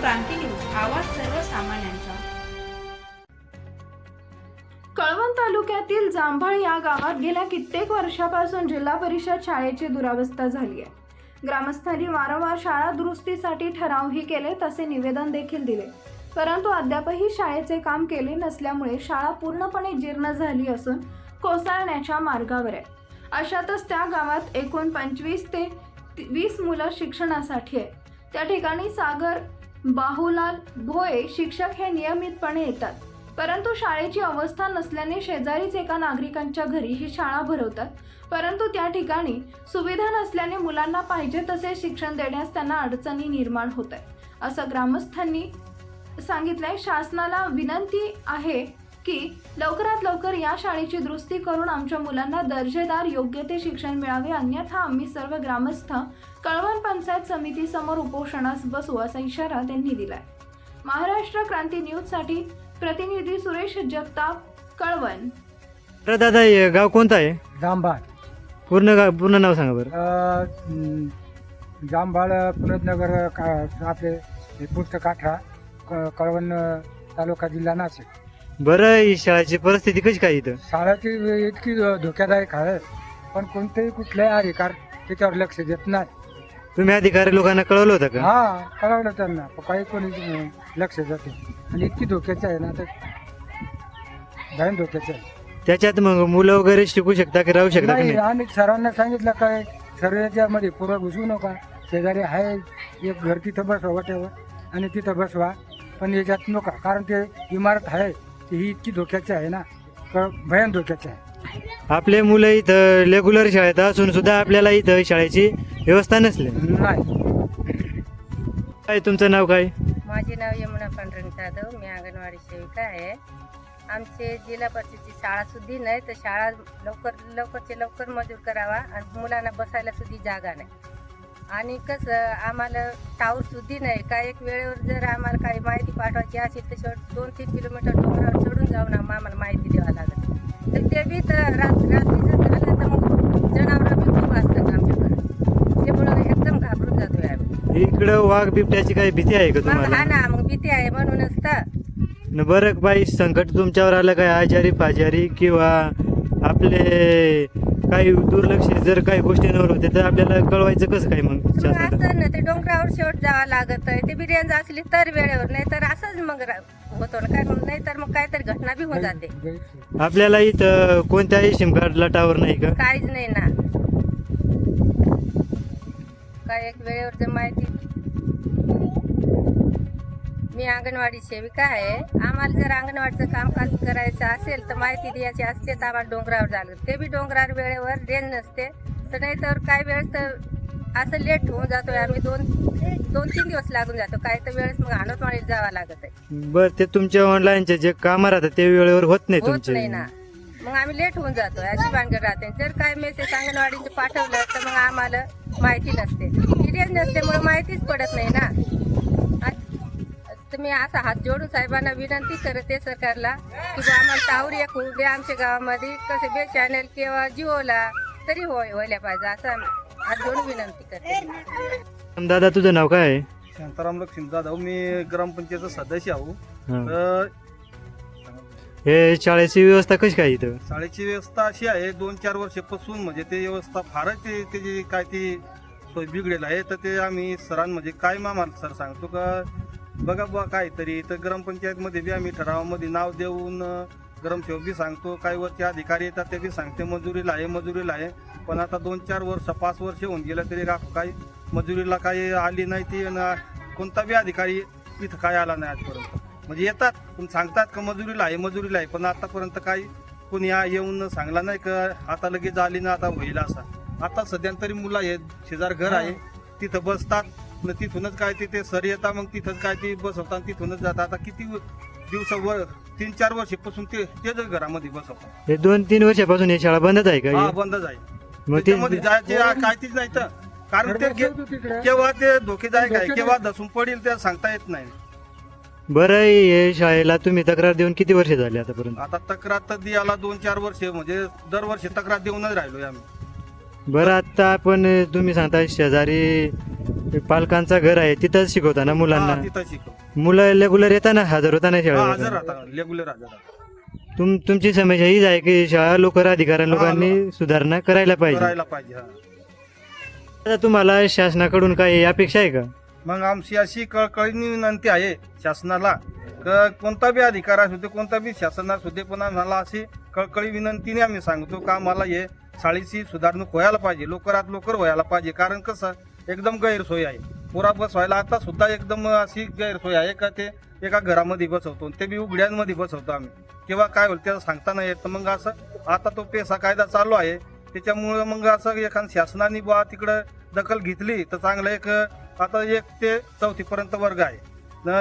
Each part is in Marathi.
क्रांती न्यूज आवाज सर्वसामान्यांचा. कळवण तालुक्यातील जांभळ या गावात गेल्या कित्येक वर्षापासून जिल्हा परिषद शाळेची दुरावस्था झाली आहे. ग्रामस्थांनी वारंवार शाळा दुरुस्तीसाठी ठरावही केले तसे निवेदन देखील दिले. परंतु अद्यापही शाळेचे काम केले नसल्यामुळे शाळा पूर्णपणे जीर्ण झाली असून कोसळण्याच्या मार्गावर आहे. अशातच त्या गावात एकूण पंचवीस ते वीस मुलं शिक्षणासाठी आहेत. त्या ठिकाणी सागर बाहुलाल भोये शिक्षक हे नियमितपणे येतात. परंतु शाळेची अवस्था नसल्याने शेजारीच एका नागरिकांच्या घरी ही शाळा भरवतात. परंतु त्या ठिकाणी सुविधा नसल्याने मुलांना पाहिजे तसे शिक्षण देण्यास त्यांना अडचणी निर्माण होत आहे असं ग्रामस्थांनी सांगितलंय. शासनाला विनंती आहे की लवकरात लवकर या शाळेची दुरुस्ती करून आमच्या मुलांना दर्जेदार योग्य ते शिक्षण मिळावे. अन्यथा आम्ही सर्व ग्रामस्थ कळवण पंचायत समितीसमोर उपोषणास बसू असा इशारा त्यांनी दिलाय. महाराष्ट्र क्रांती न्यूजसाठी प्रतिनिधी सुरेश जगताप कळवण. तर दादा हे गाव कोणतं आहे? जांभाळ. पूर्ण गाव पूर्ण नाव सांगा बरं. अ, म, जांभाळ पुरदनगर का आपले हे पुस्तक काठा क- कळवण तालुका जिल्हा नाशिक. बरं ही शाळेची परिस्थिती कशी काय इथं? शाळाची इतकी धोक्यादायक आहे पण कोणतेही कुठल्याही अधिकार त्याच्यावर लक्ष देत नाही. तुम्ही अधिकारी लोकांना कळवलं होतं का? हा कळवलं त्यांना पण काही कोणी लक्ष देते आणि इतकी धोक्याची आहे ना तर भयान धोक्याची आहे. त्याच्यात मग मुलं वगैरे शिकू शकता की राहू शकता की नाही नाही? आम्ही सरांना सांगितलं काय सर्वेच्या मध्ये पुरं घुसू नका शेजारी आहे एक घर तिथं बसवा वाट्यावर आणि तिथं बसवा पण याच्यात नका कारण ते इमारत आहे. ही इतकी धोक्याची आहे ना क- भयान धोक्याची आहे. आपले मुलं इथं रेग्युलर शाळेत असून सुद्धा आपल्याला इथं शाळेची व्यवस्था नसली. नाही. काय तुमचं नाव काय? माझे नाव यमुना पांढरण जाधव मी अंगणवाडी सेविका आहे. आमचे जिल्हा परिषदची शाळा सुद्धा नाही तर शाळा लवकर लवकरचे लवकर मंजूर करावा आणि मुलांना बसायला सुद्धा जागा नाही. आणि कसं आम्हाला टावर सुद्धा नाही. का एक वेळेवर जर आम्हाला काही माहिती पाठवायची असेल तर शेवट दोन तीन किलोमीटर डोंगरावर चढून जाऊन आम- आम्हाला माहिती द्यावं लागत तर ते बी तर रात रात्रीचं झालं तर मग जनावरं बी खूप असतात आमच्याकडे. त्यामुळं एकदम घाबरून जातोय आम्ही. इकडं वाघ बिबट्याची काही भीती आहे का मग हा तुम्हाला ना मग भीती आहे म्हणूनच तर. न बरं बाई संकट तुमच्यावर आलं काय? आजारी पाजारी किंवा आपले काही दुर्लक्ष जर काही गोष्टींवर होते तर आपल्याला कळवायचं कसं काय मग मग शासनाला? असं ना ते डोंगरावर शेवट जावं लागत आहे. ते बिर्याणी असली तर वेळेवर नाही तर असंच मग रा- होतो ना. काय नाही तर मग काहीतरी घटना बी होऊन जाते. आपल्याला इथं कोणत्याही सिम कार्डला टावर नाही का? काहीच नाही ना. काय एक वेळेवर जर माहिती मी अंगणवाडी सेविका आहे. आम्हाला जर अंगणवाडीचं कामकाज करायचं असेल तर माहिती द्यायची असते तर आम्हाला डोंगरावर झालं ते बी डोंगरावर वेळेवर रेंज नसते. तर नाही तर काही वेळेस तर असं लेट होऊन जातोय आम्ही. दोन दोन तीन दिवस लागून जातो. काही तर वेळेस मग आणतवाडीत जावं लागत. आहे बर ते तुमच्या ऑनलाईनचे जे काम राहतात ते वेळेवर होत नाही होत तुमचे. नाही ना. मग आम्ही लेट होऊन जातो अशी भानगड राहते. जर काय मेसेज अंगणवाडीचं पाठवलं तर मग आम्हाला माहिती नसते. सिरियस नसल्यामुळे माहितीच पडत नाही ना. आ- तुम्ही असा हात जोडून साहेबांना विनंती करते सरकारला की बा आम्हाला टावर एक होऊ द्या आमच्या गावामध्ये. कसे बे चॅनल किंवा जिओला तरी होय व्हायला पाहिजे असं हात जोडून विनंती करते. दादा तुझं नाव काय आहे? शांताराम लक्ष्मी जाधव मी ग्रामपंचायतचा सदस्य आहो. हा. तर हे शाळेची व्यवस्था कशी काय इथं? शाळेची व्यवस्था अशी आहे दोन चार वर्षापासून म्हणजे ते व्यवस्था फारच ते त्याची काय ती सोय बिघडेल आहे. तर ते आम्ही सरां म्हणजे काय आम्हाला सर सांगतो का बघा बुवा काहीतरी. तर ग्रामपंचायतमध्ये बी आम्ही ठरावामध्ये नाव देऊन ग्रामसेवक बी सांगतो. काही वरचे अधिकारी येतात ते बी सांगते मजुरीला आहे मजुरीला आहे. पण आता दोन चार वर्ष पाच वर्ष होऊन गेलं तरी का काही मजुरीला काही आली नाही ती कोणता बी अधिकारी इथं काय आला नाही आजपर्यंत. म्हणजे येतात पण सांगतात का मजुरीला आहे मजुरीला आहे. पण आतापर्यंत काही कोणी या येऊन सांगला नाही का आता लगेच आली ना आता होईल असा. आता सध्या तरी मुलं आहेत शेजार घर आहे. तिथं बसतात. न तिथूनच काय ते- ते सर येतात मग तिथंच काय ते बसवतात आणि तिथूनच जातात आता किती दिवसावर तीन चार वर्षापासून ते तेच घरामध्ये बसवतात. हे दोन तीन वर्षापासून ही शाळा बंदच आहे का? हा? बंदच आहे. मग ते त्याच्यामध्ये जायचे काय तीच नाही तर. कारण ते के- केव्हा ते धोकेदायक आहे केव्हा धसून पडेल ते सांगता येत नाही. बरं हे शाळेला तुम्ही तक्रार देऊन किती वर्ष झाली आतापर्यंत? आता तक्रार तर द्यायला दोन चार वर्ष म्हणजे दरवर्षी तक्रार देऊनच राहिलोय आम्ही. बरं आता आपण तुम्ही सांगता शेजारी पालकांचा घर आहे तिथंच शिकवता ना मुलांना? तिथं शिकव मुलं रेग्युलर येताना हजर होता ना हजर राहता रेग्युलर हजर राहता तुम तुमची समस्या हीच आहे की शाळा लोकर अधिकाऱ्या लोकांनी सुधारणा करायला पाहिजे. करायला पाहिजे हा. आता तुम्हाला शासनाकडून काही अपेक्षा आहे का? मग आमची अशी कळकळीने विनंती आहे शासनाला. क कोणता बी अधिकार असू दे कोणता बी शासन असू दे पण आम्हाला अशी कळकळी विनंतीने आम्ही सांगतो का आम्हाला हे शाळेची सुधारणूक व्हायला पाहिजे लवकरात लवकर व्हायला पाहिजे. कारण कसं एकदम गैरसोय आहे. पुरा बसवायला व्हायला आता सुद्धा एकदम अशी गैरसोय आहे का ते एका घरामध्ये बसवतो ते बी उघड्यांमध्ये बसवतो आम्ही. किंवा काय होईल त्याला सांगता नाही येत. तर मग असं आता तो पेसा कायदा चालू आहे. त्याच्यामुळं मग असं एखाद शासनाने बुवा तिकडं दखल घेतली तर चांगलं एक आता एक ते चौथीपर्यंत वर्ग आहे.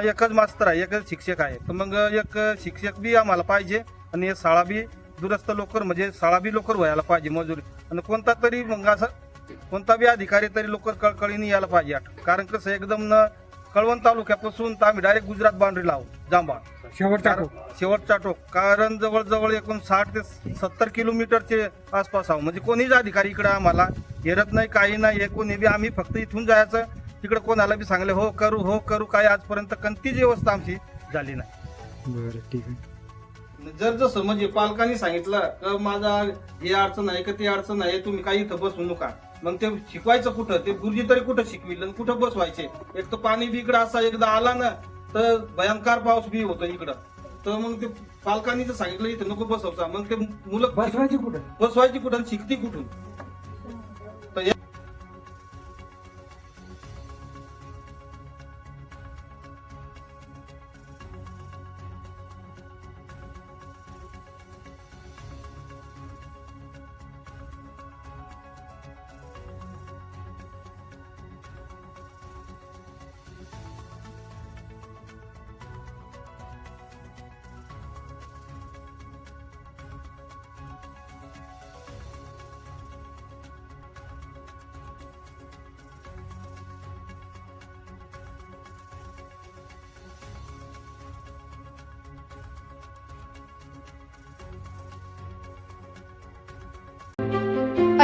एकच मास्तर आहे एकच शिक्षक आहे. तर मग एक शिक्षक बी आम्हाला पाहिजे आणि हे शाळा बी दुरस्त लवकर म्हणजे शाळा बी लवकर व्हायला पाहिजे मजुरी. आणि कोणता तरी मग असं कोणता बी अधिकारी तरी लवकर कळकळीने यायला पाहिजे. कारण कसं एकदम न कळवण तालुक्यापासून तर आम्ही डायरेक्ट गुजरात बाउंड्री लावू जांबा शेवटचा कारण- शेवटचा टोक. कारण जवळजवळ एकूण साठ ते सत्तर किलोमीटरचे आसपास आहो म्हणजे कोणीच अधिकारी इकडे आम्हाला येत नाही काही नाही हे कोणी बी. आम्ही फक्त इथून जायचं तिकडे कोणाला बी सांगले हो करू हो करू. काय आजपर्यंत कोणतीच व्यवस्था आमची झाली नाही. बरं ठीक आहे. जर जसं म्हणजे पालकांनी सांगितलं का माझा हे अडचण आहे का ते अडचण आहे तुम्ही काही इथं बसू नका. मग ते शिकवायचं कुठं? ते गुरुजी तरी कुठं शिकविल आणि कुठं बसवायचे? एक तर पाणी बी इकडं असा एकदा आला ना तर भयंकर पाऊस बी होतो इकडं. तर मग ते पालकांनी जर सांगितलं इथं नको बसवता मग ते मुलं बसवायची कुठं? बसवायची कुठं आणि शिकती कुठून?